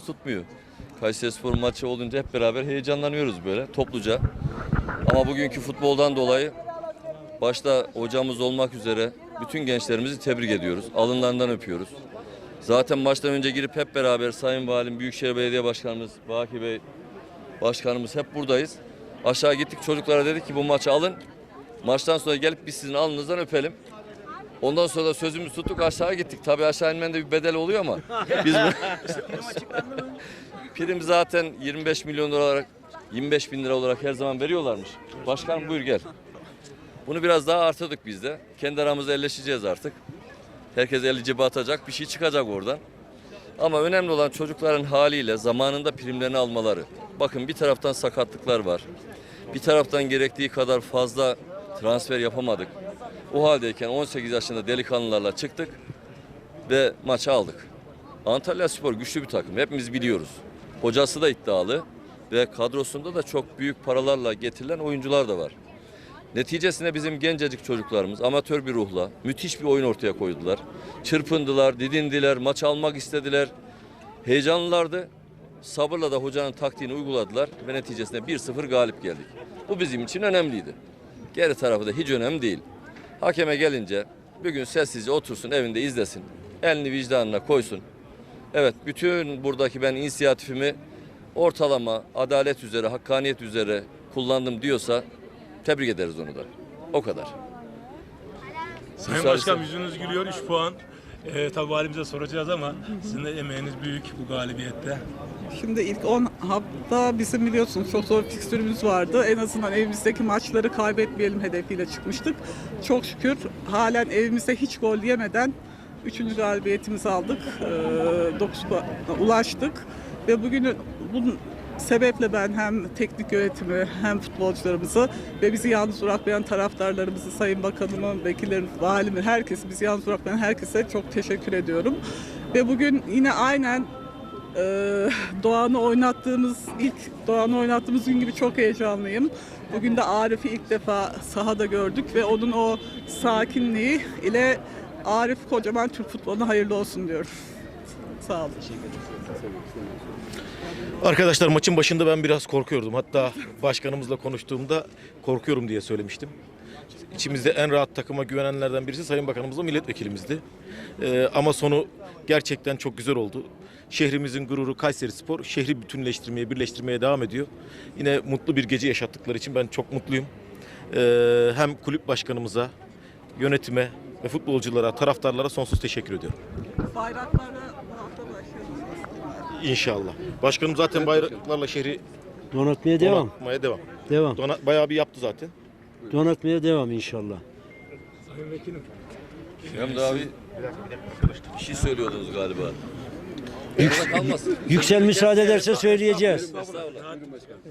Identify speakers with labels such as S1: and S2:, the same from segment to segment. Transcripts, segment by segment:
S1: tutmuyor. Kayserispor maçı olunca hep beraber heyecanlanıyoruz böyle topluca. Ama bugünkü futboldan dolayı başta hocamız olmak üzere bütün gençlerimizi tebrik ediyoruz. Alınlarından öpüyoruz. Zaten maçtan önce girip hep beraber Sayın Valim, Büyükşehir Belediye Başkanımız, Baki Bey Başkanımız hep buradayız. Aşağı gittik çocuklara dedik ki bu maçı alın. Maçtan sonra gelip biz sizin alnınızdan öpelim. Ondan sonra da sözümüzü tuttuk aşağı gittik. Tabii aşağı inmenin de bir bedel oluyor ama biz. Prim zaten 25 milyon lira olarak 25 bin lira olarak her zaman veriyorlarmış. Başkan buyur gel. Bunu biraz daha artırdık biz de. Kendi aramızda elleşeceğiz artık. Herkes eli cebe atacak. Bir şey çıkacak oradan. Ama önemli olan çocukların haliyle zamanında primlerini almaları. Bakın bir taraftan sakatlıklar var. Bir taraftan gerektiği kadar fazla transfer yapamadık. O haldeyken 18 yaşında delikanlılarla çıktık ve maçı aldık. Antalya Spor güçlü bir takım. Hepimiz biliyoruz. Hocası da iddialı ve kadrosunda da çok büyük paralarla getirilen oyuncular da var. Neticesinde bizim gencecik çocuklarımız amatör bir ruhla müthiş bir oyun ortaya koydular. Çırpındılar, didindiler, maç almak istediler. Heyecanlılardı. Sabırla da hocanın taktiğini uyguladılar ve neticesinde 1-0 galip geldik. Bu bizim için önemliydi. Geri tarafı da hiç önemli değil. Hakeme gelince bir gün sessizce otursun evinde izlesin. Elini vicdanına koysun. Evet bütün buradaki ben inisiyatifimi ortalama, adalet üzere, hakkaniyet üzere kullandım diyorsa tebrik ederiz onu da. O kadar.
S2: Sayın Başkan yüzünüz gülüyor 3 puan. Ee, tabii valimize soracağız ama sizin de emeğiniz büyük bu galibiyette.
S3: Şimdi ilk 10 hafta bizim biliyorsunuz çok zor fikstürümüz vardı. En azından evimizdeki maçları kaybetmeyelim hedefiyle çıkmıştık. Çok şükür halen evimizde hiç gol yemeden 3. galibiyetimizi aldık. 9 ulaştık. Ve bugün bunun sebeple ben hem teknik yönetimi hem futbolcularımızı ve bizi yalnız bırakmayan taraftarlarımızı, Sayın Bakanımı, vekillerim, valimi, herkesi, bizi yalnız bırakmayan herkese çok teşekkür ediyorum. Ve bugün yine aynen ee, Doğan'ı oynattığımız ilk Doğan'ı oynattığımız gün gibi çok heyecanlıyım. Bugün de Arif'i ilk defa sahada gördük ve onun o sakinliği ile Arif kocaman Türk futboluna hayırlı olsun diyorum. Sağ olun.
S4: Arkadaşlar maçın başında ben biraz korkuyordum. Hatta başkanımızla konuştuğumda korkuyorum diye söylemiştim. İçimizde en rahat takıma güvenenlerden birisi Sayın Bakanımızla milletvekilimizdi. Ee, ama sonu gerçekten çok güzel oldu. Şehrimizin gururu Kayseri Spor şehri bütünleştirmeye, birleştirmeye devam ediyor. Yine mutlu bir gece yaşattıkları için ben çok mutluyum. Ee, hem kulüp başkanımıza, yönetime ve futbolculara, taraftarlara sonsuz teşekkür ediyorum.
S3: Başlıyoruz.
S4: İnşallah. Başkanım zaten bayraklarla şehri
S5: Donatmaya devam.
S4: donatmaya devam.
S5: Devam.
S4: Dona, bayağı bir yaptı zaten.
S5: Donatmaya devam inşallah.
S2: Sayın Vekilim.
S1: Hem de abi bir şey söylüyordunuz galiba. Yük, kalmasın.
S5: Yüksel müsaade ederse söyleyeceğiz.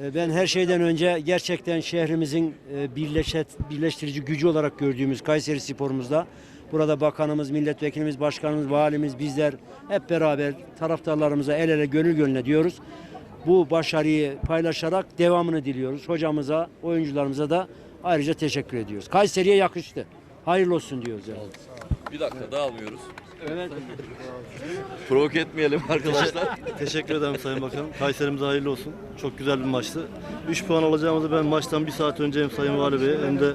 S5: Ee, Ben her şeyden önce gerçekten şehrimizin e, birleşet, birleştirici gücü olarak gördüğümüz Kayseri sporumuzda burada bakanımız, milletvekilimiz, başkanımız, valimiz, bizler hep beraber taraftarlarımıza el ele gönül gönüle diyoruz. Bu başarıyı paylaşarak devamını diliyoruz. Hocamıza, oyuncularımıza da ayrıca teşekkür ediyoruz. Kayseri'ye yakıştı. Hayırlı olsun diyoruz. Yani.
S1: Bir dakika dağılmıyoruz.
S5: Evet.
S1: Provoke etmeyelim arkadaşlar.
S6: Teşekkür ederim Sayın Bakanım. Kayserimize hayırlı olsun. Çok güzel bir maçtı. 3 puan alacağımızı ben maçtan bir saat önce hem Sayın Vali Bey'e hem de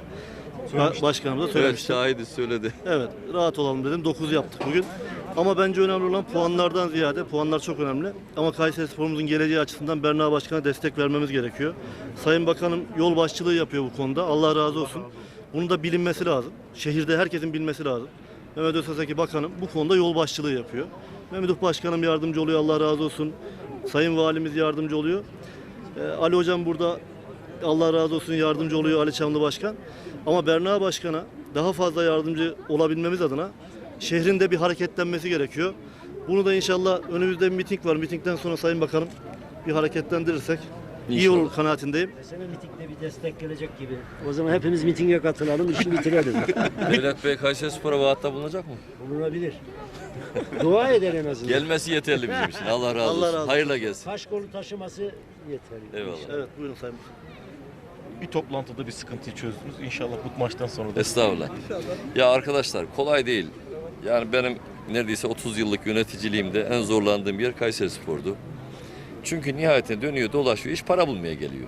S6: başkanımıza
S1: evet
S6: söylemiştim.
S1: şahidi söyledi.
S6: Evet, rahat olalım dedim. 9 yaptık bugün. Ama bence önemli olan puanlardan ziyade, puanlar çok önemli. Ama Kayseri Spor'umuzun geleceği açısından Berna Başkan'a destek vermemiz gerekiyor. Sayın Bakanım yol başçılığı yapıyor bu konuda. Allah razı olsun. Bunun da bilinmesi lazım. Şehirde herkesin bilmesi lazım. Mehmet Öztürk Bakanım bu konuda yol başçılığı yapıyor. Mehmet Başkanım yardımcı oluyor. Allah razı olsun. Sayın Valimiz yardımcı oluyor. Ee, Ali Hocam burada Allah razı olsun yardımcı oluyor Ali Çamlı Başkan. Ama Berna Başkan'a daha fazla yardımcı olabilmemiz adına şehrin de bir hareketlenmesi gerekiyor. Bunu da inşallah önümüzde bir miting var. Mitingden sonra Sayın Bakanım bir hareketlendirirsek iyi
S1: İnşallah.
S6: olur kanaatindeyim.
S5: Sene mitingde bir destek gelecek gibi. O zaman hepimiz mitinge katılalım, işi bitirelim.
S1: Devlet Bey Kayseri Spor'a vaatta bulunacak mı?
S5: Bulunabilir. Dua eder en azından.
S1: Gelmesi yeterli bizim için. Allah razı
S6: Allah
S1: olsun.
S6: razı olsun.
S1: Hayırla gelsin.
S5: Taş kolu taşıması yeterli.
S1: Eyvallah.
S6: Evet buyurun Sayın Bakanım.
S4: Bir toplantıda bir sıkıntıyı çözdünüz. İnşallah bu maçtan sonra da
S1: Estağfurullah. Ya arkadaşlar kolay değil. Yani benim neredeyse 30 yıllık yöneticiliğimde en zorlandığım yer Kayseri Spor'du. Çünkü nihayetinde dönüyor dolaşıyor iş para bulmaya geliyor.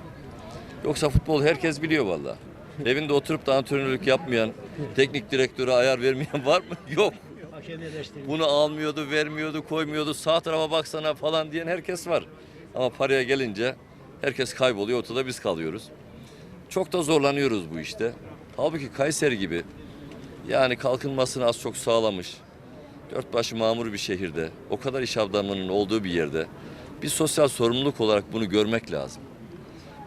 S1: Yoksa futbol herkes biliyor valla. Evinde oturup da antrenörlük yapmayan, teknik direktöre ayar vermeyen var mı? Yok. Bunu almıyordu, vermiyordu, koymuyordu. Sağ tarafa baksana falan diyen herkes var. Ama paraya gelince herkes kayboluyor, ortada biz kalıyoruz. Çok da zorlanıyoruz bu işte. Halbuki Kayseri gibi yani kalkınmasını az çok sağlamış. Dört başı mamur bir şehirde, o kadar iş adamının olduğu bir yerde bir sosyal sorumluluk olarak bunu görmek lazım.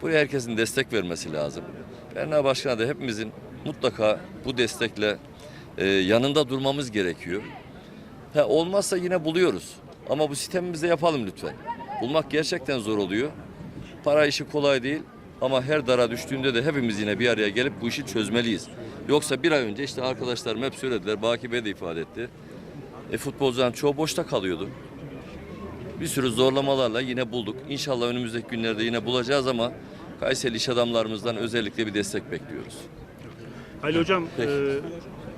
S1: Buraya herkesin destek vermesi lazım. Berna Başkan'a da hepimizin mutlaka bu destekle e, yanında durmamız gerekiyor. Ha, olmazsa yine buluyoruz. Ama bu sistemimizde yapalım lütfen. Bulmak gerçekten zor oluyor. Para işi kolay değil ama her dara düştüğünde de hepimiz yine bir araya gelip bu işi çözmeliyiz. Yoksa bir ay önce işte arkadaşlarım hep söylediler, Baki Bey de ifade etti. E, futbolcuların çoğu boşta kalıyordu. Bir sürü zorlamalarla yine bulduk. İnşallah önümüzdeki günlerde yine bulacağız ama Kayseri iş adamlarımızdan özellikle bir destek bekliyoruz.
S7: Halil Hocam,
S1: Peki.
S7: e,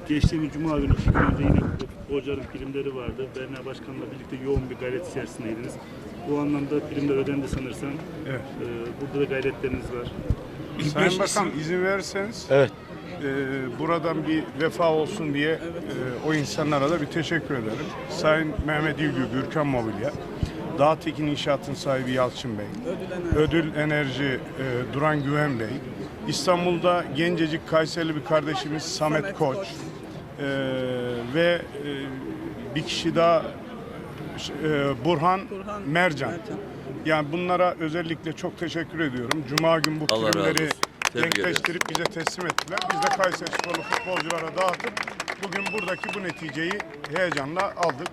S7: geçtiğimiz Cuma günü, iki gün önce yine futbolcuların primleri vardı. Berna Başkan'la birlikte yoğun bir gayret içerisindeydiniz. Bu anlamda primler ödendi sanırsam.
S8: Evet.
S7: E, burada da gayretleriniz var.
S8: Sayın Bakan izin verirseniz
S4: Evet.
S8: e, buradan bir vefa olsun diye e, o insanlara da bir teşekkür ederim. Sayın Mehmet İlgü, Gürkan Mobilya, Dağtekin İnşaat'ın sahibi Yalçın Bey, Ödül Enerji e, Duran Güven Bey, İstanbul'da gencecik Kayserili bir kardeşimiz Samet, Koç. E, ve e, bir kişi daha e, Burhan,
S3: Burhan
S8: Mercan.
S3: Mercan.
S8: Yani bunlara özellikle çok teşekkür ediyorum. Cuma gün bu
S1: Allah
S8: primleri denkleştirip bize teslim ettiler. Biz de Kayseri Sporlu futbolculara dağıtıp bugün buradaki bu neticeyi heyecanla aldık.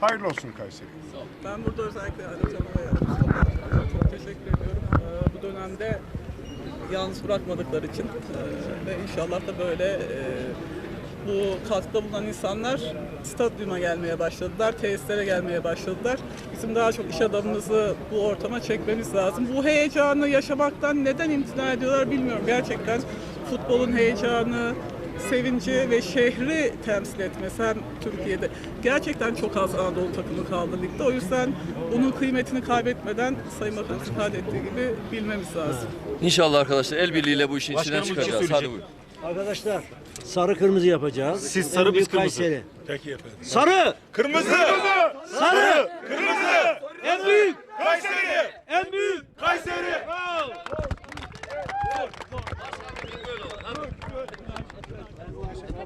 S8: Hayırlı olsun Kayseri.
S3: Ben burada özellikle Ali Hocam'a çok teşekkür ediyorum. Ee, bu dönemde yalnız bırakmadıkları için Ee, ve inşallah da böyle e, bu katkıda bulunan insanlar stadyuma gelmeye başladılar, tesislere gelmeye başladılar. Bizim daha çok iş adamımızı bu ortama çekmemiz lazım. Bu heyecanı yaşamaktan neden imtina ediyorlar bilmiyorum. Gerçekten futbolun heyecanı, sevinci ve şehri temsil etmesi hem Türkiye'de. Gerçekten çok az Anadolu takımı kaldı ligde. O yüzden bunun kıymetini kaybetmeden Sayın Bakan ifade ettiği gibi bilmemiz lazım.
S1: İnşallah arkadaşlar el birliğiyle bu işin içinden
S4: şey
S1: çıkacağız. Hadi buyurun.
S5: Arkadaşlar sarı kırmızı yapacağız.
S4: Siz sarı, biz kırmızı.
S5: Kayseri.
S2: Peki efendim.
S5: Sarı!
S4: Kırmızı!
S5: Sarı! Kırmızı! En büyük!
S4: Kayseri!
S5: En büyük!
S4: Kayseri!